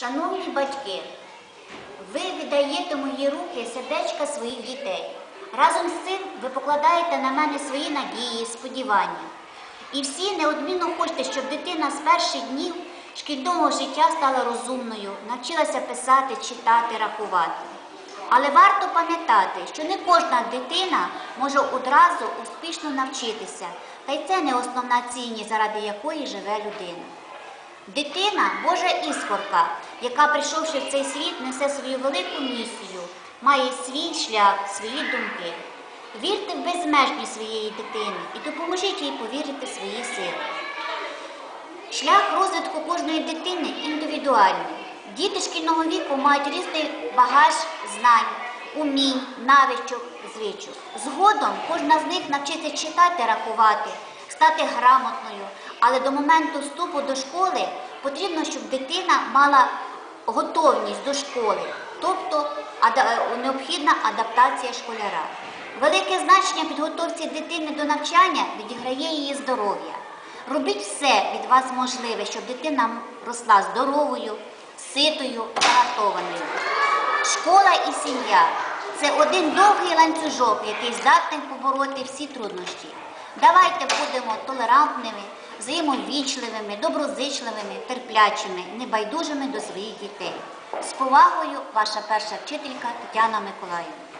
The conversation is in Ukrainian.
Шановні батьки, ви віддаєте мої руки сердечка своїх дітей. Разом з цим ви покладаєте на мене свої надії, сподівання. І всі неодмінно хочете, щоб дитина з перших днів шкільного життя стала розумною, навчилася писати, читати, рахувати. Але варто пам'ятати, що не кожна дитина може одразу успішно навчитися, та й це не основна цінність, заради якої живе людина. Дитина Божа іскорка, яка, прийшовши в цей світ, несе свою велику місію, має свій шлях, свої думки. Вірте в безмежність своєї дитини і допоможіть їй повірити свої сили. Шлях розвитку кожної дитини індивідуальний. Діти шкільного віку мають різний багаж знань, умінь, навичок, звичок. Згодом кожна з них навчиться читати, рахувати, стати грамотною, але до моменту вступу до школи потрібно, щоб дитина мала готовність до школи, тобто необхідна адаптація школяра. Велике значення підготовці дитини до навчання відіграє її здоров'я. Робіть все від вас можливе, щоб дитина росла здоровою, ситою, загартованою. Школа і сім'я це один довгий ланцюжок, який здатний побороти всі труднощі. Давайте будемо толерантними, взаємовічливими, доброзичливими, терплячими, небайдужими до своїх дітей. З повагою, ваша перша вчителька Тетяна Миколаївна.